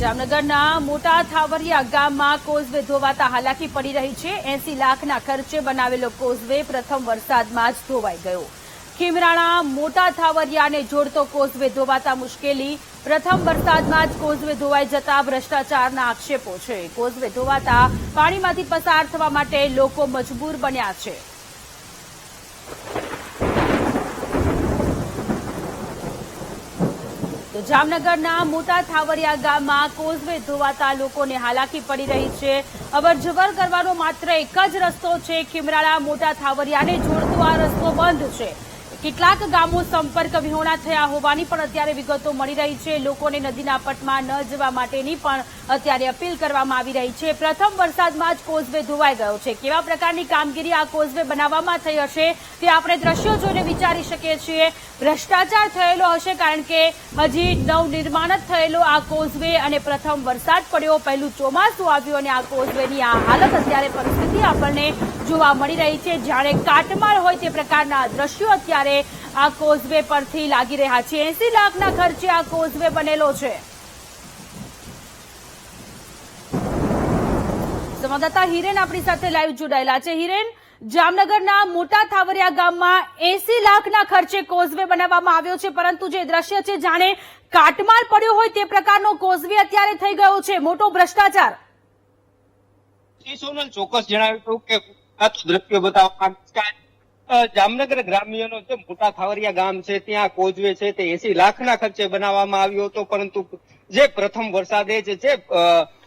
જામનગરના મોટા થાવરિયા ગામમાં કોઝવે ધોવાતા હાલાકી પડી રહી છે. એસી લાખના ખર્ચે બનાવેલો કોઝવે પ્રથમ વરસાદમાં જ ધોવાઈ ગયો. ખીમરાણા મોટા થાવરિયાને જોડતો કોઝવે ધોવાતા મુશ્કેલી. પ્રથમ વરસાદમાં જ કોઝવે ધોવાઈ જતા ભ્રષ્ટાચારના આક્ષેપો છે. કોઝવે ધોવાતા પાણીમાંથી પસાર થવા માટે લોકો મજબૂર બન્યા છે. તો જામનગરના મોટા થાવરિયા ગામમાં કોઝવે ધોવાતા લોકોને હાલાકી પડી રહી છે. અવરજવર કરવાનો માત્ર એક જ રસ્તો છે. ખીમરાળા મોટા થાવરિયાને જોડતો આ રસ્તો બંધ છે. કેટલાક ગામો સંપર્ક વિહોણા થયા હોવાની પણ અત્યારે વિગતો મળી રહી છે. લોકોને નદીના પટમાં ન જવા માટેની પણ અત્યારે અપીલ કરવામાં આવી રહી છે. પ્રથમ વરસાદમાં જ કોઝવે ધોવાઈ ગયો છે. કેવા પ્રકારની કામગીરી આ કોઝવે બનાવવામાં થઈ હશે તે આપણે દ્રશ્યો જોઈને વિચારી શકીએ છીએ. ભ્રષ્ટાચાર થયેલો હશે કારણ કે હજી નવનિર્માણ જ થયેલો આ કોઝવે અને પ્રથમ વરસાદ પડ્યો. પહેલું ચોમાસું આવ્યું અને આ કોઝવેની આ હાલત અત્યારે પરિસ્થિતિ આપણને જોવા મળી રહી છે. જાણે કાટમાળ હોય તે પ્રકારના દ્રશ્યો અત્યારે આ કોઝવે પરથી લાગી રહ્યા છે. એસી લાખના ખર્ચે આ કોઝવે બનેલો છે. સંવાદદાતા હિરેન આપણી સાથે લાઈવ જોડાયેલા છે. હિરેન, જામનગરના મોટા થાવરિયા ગામમાં એસી લાખના ખર્ચે કોઝવે બનાવવામાં આવ્યો છે. પરંતુ જે દ્રશ્ય છે, જાણે કાટમાળ પડ્યો હોય તે પ્રકારનો કોઝવે અત્યારે થઈ ગયો છે. મોટો ભ્રષ્ટાચાર. સોનલ, ચોક્કસ જણાવ્યું કે આ બતાવવા જામનગર ગ્રામ્યનો છે મોટા ખાવરિયા ગામ છે, ત્યાં કોઝવે છે, તે એસી લાખના ખર્ચે બનાવવામાં આવ્યો હતો, પરંતુ જે પ્રથમ વરસાદે છે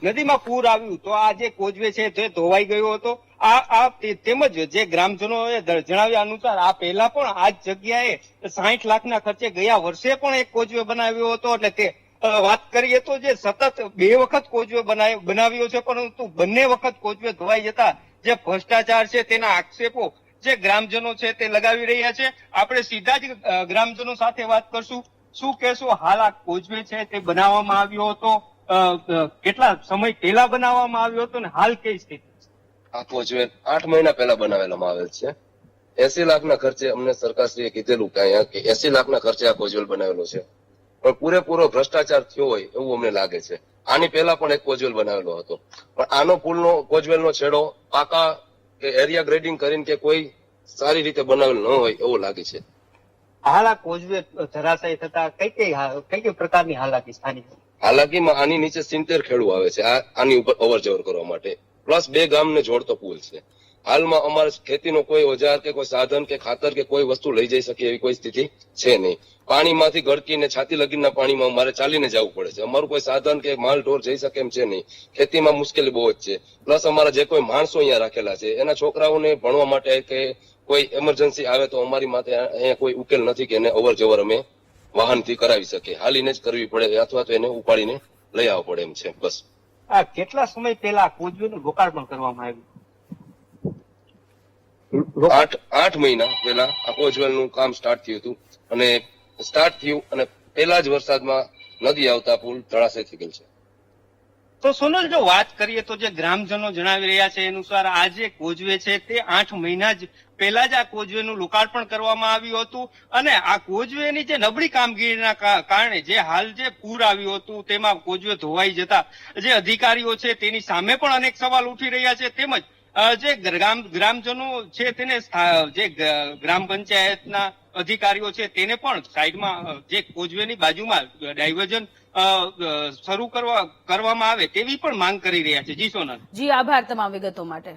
નદીમાં પૂર આવ્યું, તો આ જે કોઝવે છે તે ધોવાઈ ગયો હતો. આ આ તેમજ જે ગ્રામજનોએ જણાવ્યા અનુસાર, આ પહેલા પણ આ જગ્યાએ સાહીઠ લાખના ખર્ચે ગયા વર્ષે પણ એક કોઝવે બનાવ્યો હતો, એટલે તે વાત કરીએ તો જે સતત બે વખત કોચવે બનાવ્યો છે, પરંતુ બંને વખત કોચવે ધોવાઈ જતા જે ભ્રષ્ટાચાર છે તેના આક્ષેપો જે ગ્રામજનો છે તે લગાવી રહ્યા છે. આપણે સીધા જ ગ્રામજનો સાથે વાત કરશું. શું કહેશો? હાલ આ કોઝવે છે તે બનાવવામાં આવ્યો હતો. કેટલા સમય પહેલા બનાવવામાં આવ્યો હતો ને હાલ કઈ સ્થિતિ આ કોઝવે આઠ મહિના પહેલા બનાવેલામાં આવેલ છે. એસી લાખના ખર્ચે અમને સરકારશ્રીએ કીધેલું કે અહીંયા કે એસી લાખના ખર્ચે આ કોઝવેલ બનાવેલો છે. પણ પૂરેપૂરો ભ્રષ્ટાચાર થયો હોય એવું અમને લાગે છે. આની પહેલા પણ એક કોઝવેલ બનાવેલો હતો. પણ આનો પુલનો, કોઝવેલનો છેડો પાકા કે એરિયા ગ્રેડિંગ કરીને કે કોઈ સારી રીતે બનાવેલ ન હોય એવું લાગે છે. હાલ કોઝવે ધરાશય થતા કઈ કઈ કઈ કઈ પ્રકારની હાલાકી સ્થાનિક? હાલાકીમાં આની નીચે સિત્તેર ખેડૂ આવે છે આની ઉપર અવર જવર કરવા માટે. પ્લસ બે ગામને જોડતો પુલ છે. હાલમાં અમારે ખેતીનો કોઈ ઓજાર કે કોઈ સાધન કે ખાતર કે કોઈ વસ્તુ લઈ જઈ શકે એવી કોઈ સ્થિતિ છે નહીં. પાણીમાંથી ગળકીને છાતી લગીનના પાણીમાં અમારે ચાલીને જવું પડે છે. અમારું કોઈ સાધન કે માલ ઢોર જઈ શકે એમ છે નહીં. ખેતીમાં મુશ્કેલી બહુ જ છે. પ્લસ અમારા જે કોઈ માણસો અહીંયા રાખેલા છે, એના છોકરાઓને ભણવા માટે કે કોઈ એમરજન્સી આવે તો અમારી માટે અહીંયા કોઈ ઉકેલ નથી કે એને અવર જવર અમે વાહનથી કરાવી શકીએ. હાલીને જ કરવી પડે અથવા તો એને ઉપાડીને લઈ આવવું પડે એમ છે. બસ. આ કેટલા સમય પહેલા કોચવેનું લોકાર્પણ કરવામાં આવ્યું? આઠ આઠ મહિના પહેલા આ કોચવેલનું કામ સ્ટાર્ટ થયું હતું. અને સ્ટાર્ટ થયું અને પહેલા જ વરસાદમાં નદી આવતા પુલ તળાશે થઈ ગયેલ છે. તો સોનલ જો વાત કરીએ તો જે ગ્રામજનો જણાવી રહ્યા છે અનુસાર આ જે કોજવે છે તે આઠ મહિના જ પહેલા જ આ કોજવેનું લોકાર્પણ કરવામાં આવ્યું હતું. અને આ કોજવેની જે નબળી કામગીરીના કારણે જે હાલ જે પૂર આવ્યું હતું તેમાં કોજવે ધોવાઈ જતા જે અધિકારીઓ છે તેની સામે પણ અનેક સવાલ ઉઠી રહ્યા છે. તેમજ જે ગ્રામ, ગ્રામજનો છે તેને જે ગ્રામ પંચાયતના અધિકારીઓ છે તેને પણ સાઈડમાં જે કોજવેની બાજુમાં ડાયવર્ઝન શરૂ કરવા, કરવામાં આવે તેવી પણ માંગ કરી રહ્યા છે. જી સોનલ. જી, આભાર તમામ વિગતો માટે.